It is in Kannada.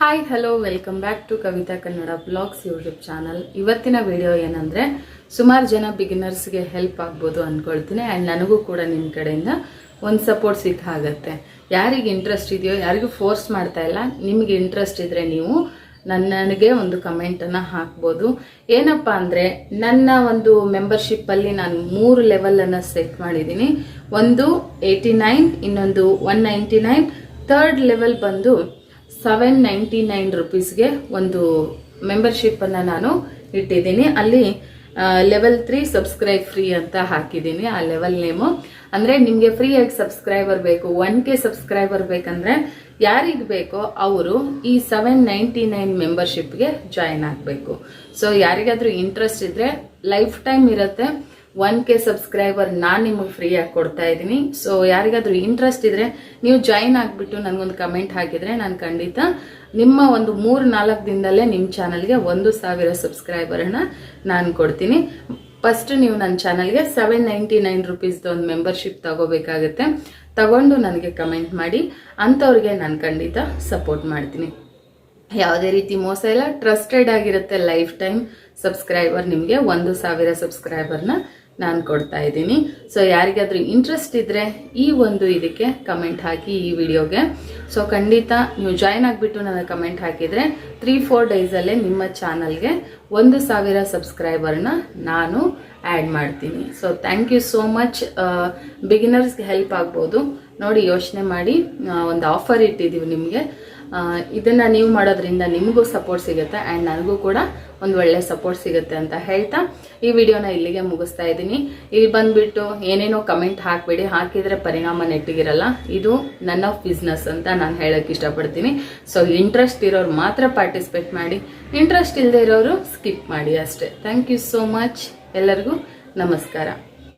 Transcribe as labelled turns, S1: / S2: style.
S1: Hi hello welcome back to Kavitha Kannada blogs YouTube channel ಇವತ್ತಿನ ವಿಡಿಯೋ ಏನಂದ್ರೆ, ಸುಮಾರು ಜನ ಬಿಗಿನರ್ಸ್ಗೆ ಹೆಲ್ಪ್ ಆಗ್ಬೋದು ಅನ್ಕೊಳ್ತೀನಿ. ಆ್ಯಂಡ್ ನನಗೂ ಕೂಡ ನಿಮ್ಮ ಕಡೆಯಿಂದ ಒಂದು ಸಪೋರ್ಟ್ ಸಿಕ್ಕ ಆಗತ್ತೆ ಯಾರಿಗೆ ಇಂಟ್ರೆಸ್ಟ್ ಇದೆಯೋ, ಯಾರಿಗೂ ಫೋರ್ಸ್ ಮಾಡ್ತಾ ಇಲ್ಲ, ನಿಮಗೆ ಇಂಟ್ರೆಸ್ಟ್ ಇದ್ರೆ ನೀವು ನನ್ನನಿಗೆ ಒಂದು ಕಮೆಂಟನ್ನು ಹಾಕ್ಬೋದು. ಏನಪ್ಪ ಅಂದರೆ, ನನ್ನ ಒಂದು ಮೆಂಬರ್ಶಿಪ್ಪಲ್ಲಿ ನಾನು ಮೂರು ಲೆವೆಲನ್ನು ಸೆಟ್ ಮಾಡಿದ್ದೀನಿ ಒಂದು ಏಯ್ಟಿ ನೈನ್ ಇನ್ನೊಂದು ಒನ್ ನೈಂಟಿ ನೈನ್ ಲೆವೆಲ್ ಬಂದು ಸೆವೆನ್ ನೈಂಟಿ ನೈನ್ ರುಪೀಸ್ಗೆ ಒಂದು ಮೆಂಬರ್ಶಿಪ್ಪನ್ನು ನಾನು ಇಟ್ಟಿದ್ದೀನಿ. ಅಲ್ಲಿ ಲೆವೆಲ್ ತ್ರೀ ಸಬ್ಸ್ಕ್ರೈಬ್ ಫ್ರೀ ಅಂತ ಹಾಕಿದ್ದೀನಿ ಆ ಲೆವೆಲ್ ನೇಮು ಅಂದರೆ ನಿಮಗೆ ಫ್ರೀಯಾಗಿ ಸಬ್ಸ್ಕ್ರೈಬರ್ ಬೇಕು ಒನ್ ಕೆ ಸಬ್ಸ್ಕ್ರೈಬರ್ ಬೇಕಂದ್ರೆ ಯಾರಿಗೆ ಬೇಕೋ ಅವರು ಈ ಸೆವೆನ್ ನೈಂಟಿ ನೈನ್ ಮೆಂಬರ್ಶಿಪ್ಗೆ ಜಾಯಿನ್ ಆಗಬೇಕು. ಸೊ ಯಾರಿಗಾದ್ರೂ ಇಂಟ್ರೆಸ್ಟ್ ಇದ್ರೆ ಲೈಫ್ ಟೈಮ್ ಇರುತ್ತೆ. ಒನ್ ಕೆ ಸಬ್ಸ್ಕ್ರೈಬರ್ ನಾನು ನಿಮಗೆ ಫ್ರೀಯಾಗಿ ಕೊಡ್ತಾ ಇದ್ದೀನಿ. ಸೊ ಯಾರಿಗಾದರೂ ಇಂಟ್ರೆಸ್ಟ್ ಇದ್ರೆ ನೀವು ಜಾಯಿನ್ ಆಗಿಬಿಟ್ಟು ನನಗೊಂದು ಕಮೆಂಟ್ ಹಾಕಿದರೆ ನಾನು ಖಂಡಿತ ನಿಮ್ಮ ಒಂದು ಮೂರು ನಾಲ್ಕು ದಿನದಲ್ಲೇ ನಿಮ್ಮ ಚಾನಲ್ಗೆ ಒಂದು ಸಾವಿರ ಸಬ್ಸ್ಕ್ರೈಬರನ್ನ ನಾನು ಕೊಡ್ತೀನಿ. ಫಸ್ಟ್ ನೀವು ನನ್ನ ಚಾನಲ್ಗೆ ಸೆವೆನ್ ನೈಂಟಿ ನೈನ್ ರುಪೀಸ್ದು ಒಂದು ಮೆಂಬರ್ಶಿಪ್ ತಗೋಬೇಕಾಗುತ್ತೆ. ತಗೊಂಡು ನನಗೆ ಕಮೆಂಟ್ ಮಾಡಿ, ಅಂಥವ್ರಿಗೆ ನಾನು ಖಂಡಿತ ಸಪೋರ್ಟ್ ಮಾಡ್ತೀನಿ. ಯಾವುದೇ ರೀತಿ ಮೋಸ ಇಲ್ಲ. ಟ್ರಸ್ಟೆಡ್ ಆಗಿರುತ್ತೆ ಲೈಫ್ ಟೈಮ್ ಸಬ್ಸ್ಕ್ರೈಬರ್ ನಿಮಗೆ ಒಂದು ಸಾವಿರ ಸಬ್ಸ್ಕ್ರೈಬರ್ನ ನಾನು ಕೊಡ್ತಾ ಇದ್ದೀನಿ. ಸೊ ಯಾರಿಗಾದರೂ ಇಂಟ್ರೆಸ್ಟ್ ಇದ್ದರೆ ಈ ಒಂದು ಇದಕ್ಕೆ ಕಮೆಂಟ್ ಹಾಕಿ ಈ ವಿಡಿಯೋಗೆ. ಸೊ ಖಂಡಿತ ನೀವು ಜಾಯ್ನ್ ಆಗಿಬಿಟ್ಟು ನನಗೆ ಕಮೆಂಟ್ ಹಾಕಿದರೆ ತ್ರೀ ಫೋರ್ ಡೇಸಲ್ಲೇ ನಿಮ್ಮ ಚಾನಲ್ಗೆ ಒಂದು ಸಾವಿರ ಸಬ್ಸ್ಕ್ರೈಬರ್ನ ನಾನು ಆ್ಯಡ್ ಮಾಡ್ತೀನಿ. So thank you so much ಬಿಗಿನರ್ಸ್ಗೆ help ಆಗ್ಬೋದು. ನೋಡಿ ಯೋಚನೆ ಮಾಡಿ ಒಂದು ಆಫರ್ ಇಟ್ಟಿದ್ದೀವಿ ನಿಮಗೆ. ಇದನ್ನು ನೀವು ಮಾಡೋದ್ರಿಂದ ನಿಮಗೂ ಸಪೋರ್ಟ್ ಸಿಗುತ್ತೆ ಆ್ಯಂಡ್ ನನಗೂ ಕೂಡ ಒಂದು ಒಳ್ಳೆ ಸಪೋರ್ಟ್ ಸಿಗುತ್ತೆ ಅಂತ ಹೇಳ್ತಾ ಈ ವಿಡಿಯೋನ ಇಲ್ಲಿಗೆ ಮುಗಿಸ್ತಾ ಇದ್ದೀನಿ. ಇಲ್ಲಿ ಬಂದುಬಿಟ್ಟು ಏನೇನೋ ಕಮೆಂಟ್ ಹಾಕಬೇಡಿ. ಹಾಕಿದರೆ ಪರಿಣಾಮ ನೆಟ್ಟಿಗಿರಲ್ಲ. ಇದು ನನ್ನ ಬಿಸ್ನೆಸ್ ಅಂತ ನಾನು ಹೇಳೋಕ್ಕೆ ಇಷ್ಟಪಡ್ತೀನಿ. ಸೊ ಇಂಟ್ರೆಸ್ಟ್ ಇರೋರು ಮಾತ್ರ ಪಾರ್ಟಿಸಿಪೇಟ್ ಮಾಡಿ. ಇಂಟ್ರೆಸ್ಟ್ ಇಲ್ಲದೆ ಇರೋರು ಸ್ಕಿಪ್ ಮಾಡಿ ಅಷ್ಟೇ. ಥ್ಯಾಂಕ್ ಯು ಸೋ ಮಚ್ ಎಲ್ಲರಿಗೂ ನಮಸ್ಕಾರ.